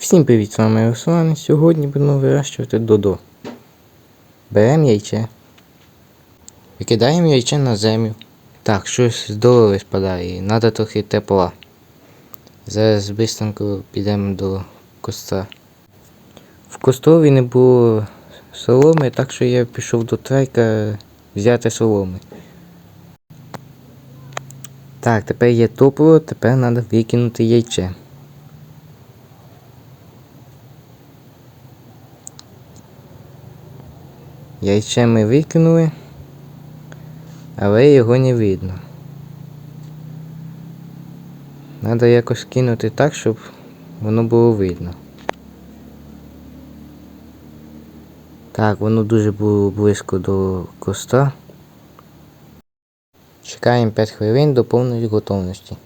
Всім привіт, з вами Руслан. Сьогодні будемо вирощувати додо. Беремо яйце. Викидаємо яйце на землю. Так, щось здорово спадає, і треба трохи тепла. Зараз швидко підемо до костра. В кострові не було соломи, так що я пішов до трейка взяти соломи. Так, тепер є топливо, тепер треба викинути яйце. Яйце ми викинули, але його не видно. Треба якось кинути так, щоб воно було видно. Так, воно дуже було близько до костра. Чекаємо 5 хвилин до повної готовності.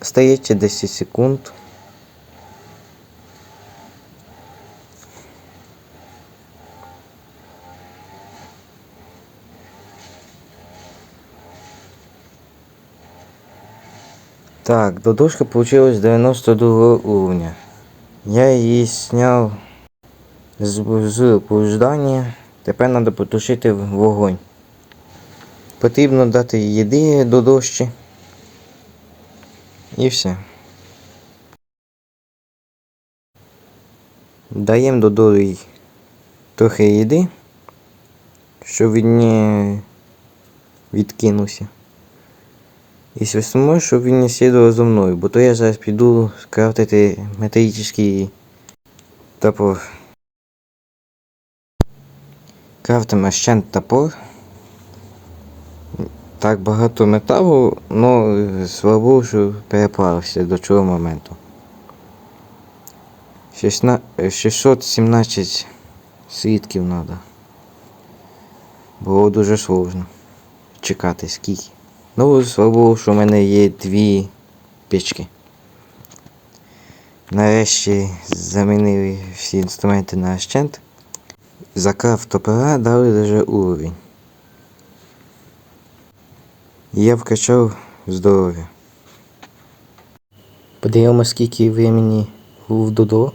Стається 10 секунд. Так, додошка получилась 92 уровня. Я її сняв з, з блуждання. Тепер треба потушити вогонь. Потрібно дати їди до дощі. І все. Даємо додолу трохи їди, щоб він не відкинувся. І свистимо, щоб він не слідував за мною, бо то я зараз піду скрафтити металічний топор. Крафтимо ще топор. Так багато металу, але слава Богу, що переплавився до цього моменту. 16 617 свідків треба. Було дуже сложно чекати скільки. Ну, слава Богу, що в мене є дві печки. Нарешті замінили всі інструменти на щент. Закрав топора дали даже уровень. І я вкачав здоров'я. Подивимося, скільки времени був додо.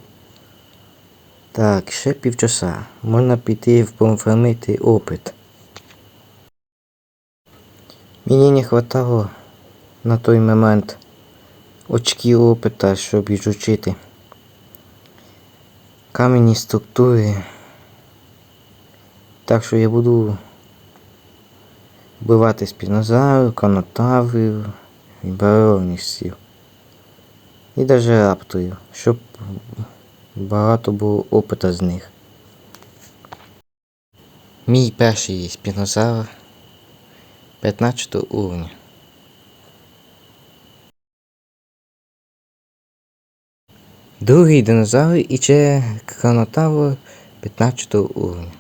Так, ще півчаса. Можна піти пофармити опит. Мені не хватало на той момент очків опита, щоб відучити кам'яні структури. Так що я буду вбивати спінозаврів, канотаврів і бароністів. І навіть рапторів, щоб багато було опита з них. Мій перший спінозавр 15 уровня. Другий динозавр і ще канотавр 15 уровня.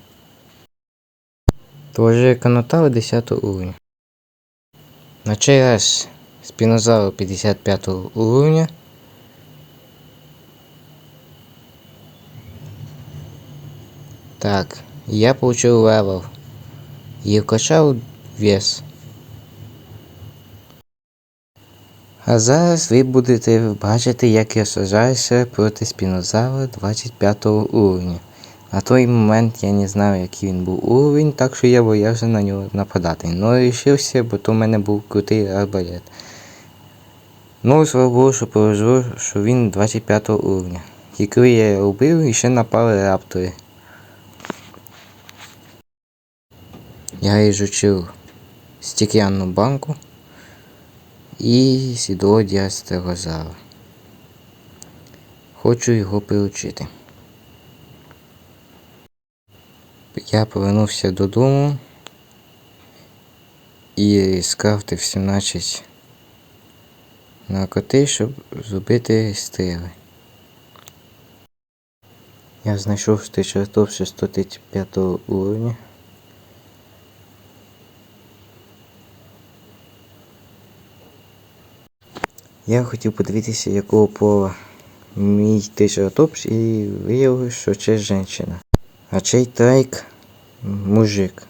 Тоже канотавр 10 уровня. На цей раз спінозавр 55 уровня. Так, я получил левел. І вкачав вес. А зараз ви будете бачити, як я сажаюся проти спінозавра 25 уровня. На той момент я не знав, який він був уровень, так що я боявся на нього нападати. Ну вирішився, бо то в мене був крутий арбалет. Ну, слава Богу, що повезло, що він 25 уровня. І я його убив, і ще напали раптори. Я изучил стеклянную банку і сідло діастерозавра. Хочу його приручити. Я повернувся додому і скрафтив 17 наркоти, щоб зробити стріли. Я знайшов тричертоп 135 уровня. Я хотів подивитися, якого пола мій трицератопс і виявив, що це жінка. А цей трейк мужик.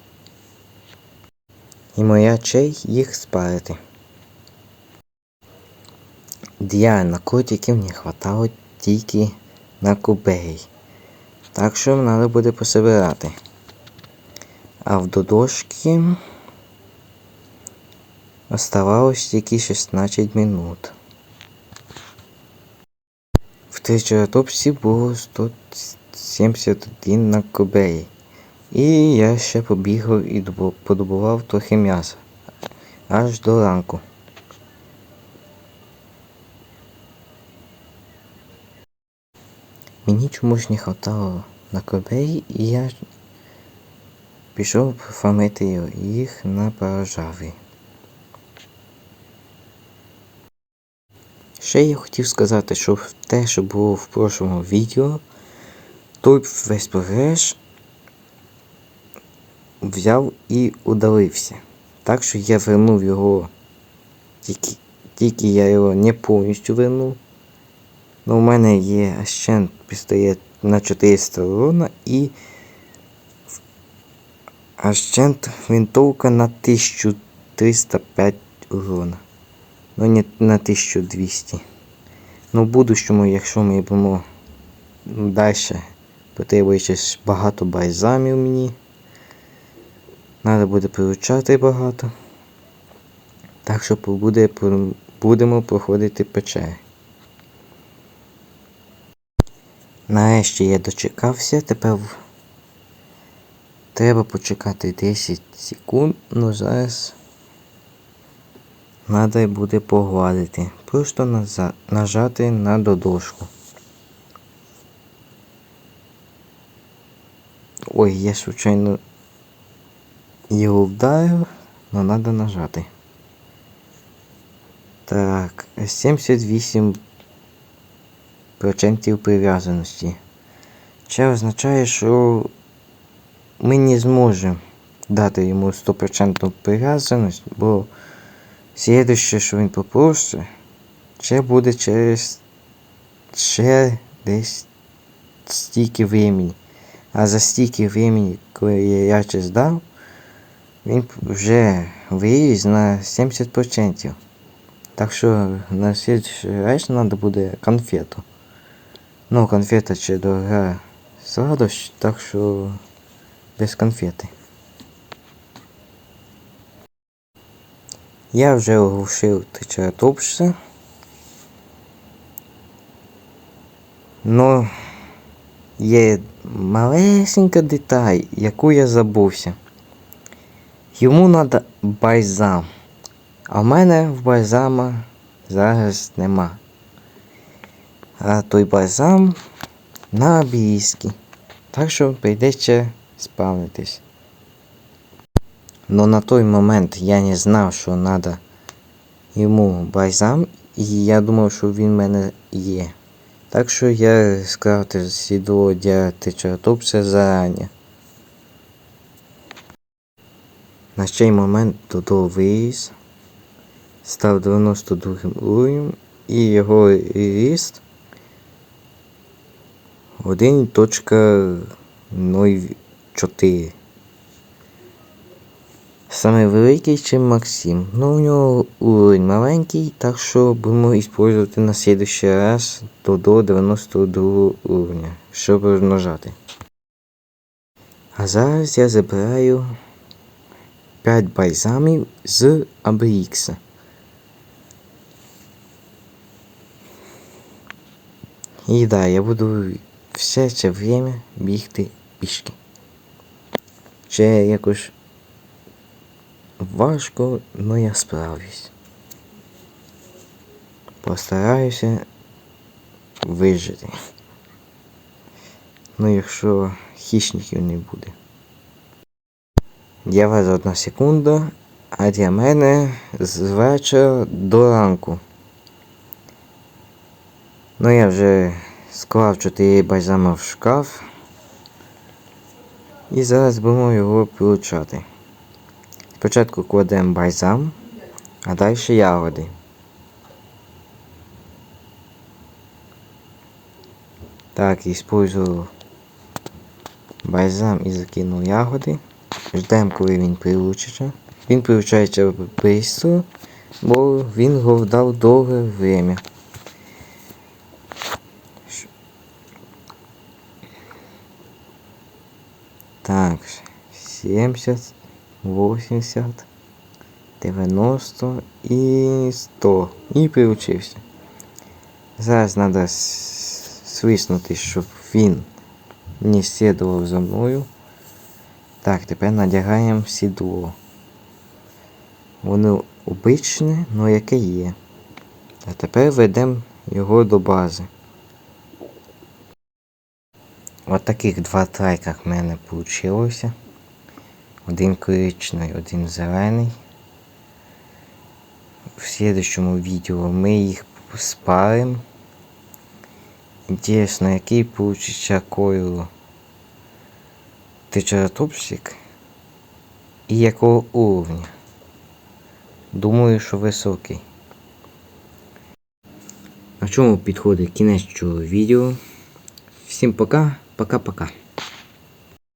І моя чей їх спарити. Для наркотиків не хватало тільки на кубей. Так що треба буде пособирати. А в додошки оставалось тільки 16 минут. Тричератопсі було 171 на кобеї. І я ще побігав і подобував трохи м'яса. Аж до ранку. Мені чомусь не хватало на кобеї, і я пішов фармити їх на парожаві. Ще я хотів сказати, що те, що було в прошлому відео, той весь прогреш взяв і удалився. Так що я вернув його, тільки, тільки я його не повністю вернув. Ну, у мене є ще пістолет на 400 урона і Ашчент винтовка на 1305 урона. Ну не на 1200. Ну в будущому, якщо ми будемо далі, потребується багато бальзамів мені. Треба буде приручати багато. Так що буде, будемо проходити печери. Нарешті я дочекався, тепер треба почекати 10 секунд, ну зараз треба буде погладити. Просто нажати на додошку. Ой, я случайно його вдарив, але треба нажати. Так, 78 процентів прив'язаності. Це означає, що ми не зможемо дати йому 100% прив'язаність, бо слідуще, що він попросить, це буде через ще десь стільки времени. А за стільки времени, коли я це здав, він вже виріс на 70%. Так що на слідчий раз треба буде конфету. Ну, конфета ще дорога сладость, так що без конфети. Я вже оглушив тричератопса. Но є малесенька деталь, яку я забувся. Йому треба бальзам. А в мене в бальзама зараз нема. А той бальзам на обійськи. Так що прийдеться спавнитись. Но на той момент я не знав, що треба йому бальзам, і я думав, що він в мене є. Так що я скрафтив сідло для тричератопса зарані. На цей момент Додо виріс, став 92 уровнем і його ріст 1.04. Саме великий, чим Максим. Ну у нього уровень маленький, так що будемо використовувати на следующий раз до, до 92 уровня, щоб розмножати. А зараз я забираю 5 бальзамів з ABX. І да, я буду все це время бігти пішки. Ще якось важко, але я справлюсь. Постараюся вижити. Ну, якщо хищників не буде. Для вас одна секунда, а для мене з вечора до ранку. Ну я вже склав 4 бальзама в шкаф. І зараз будемо його получати. Спочатку кладемо бальзам, а далі ягоди. Так, использую бальзам і закину ягоди. Ждемо, коли він прилучиться. Він прилучається швидко, бо він говдав довге время. Так, 70. 80, 90 і 100. І приучився. Зараз треба свиснути, щоб він не слідував за мною. Так, тепер надягаємо сідло. Воно обичне, але яке є. А тепер ведемо його до бази. От два трайка в мене вийшло. Один коричневий, один зелений. В слідчому відео ми їх спаримо. Інтересно, який получиться кольору трицератопсик і якого уровня. Думаю, що високий. На чому підходить кінець цього відео. Всім пока, пока-пока.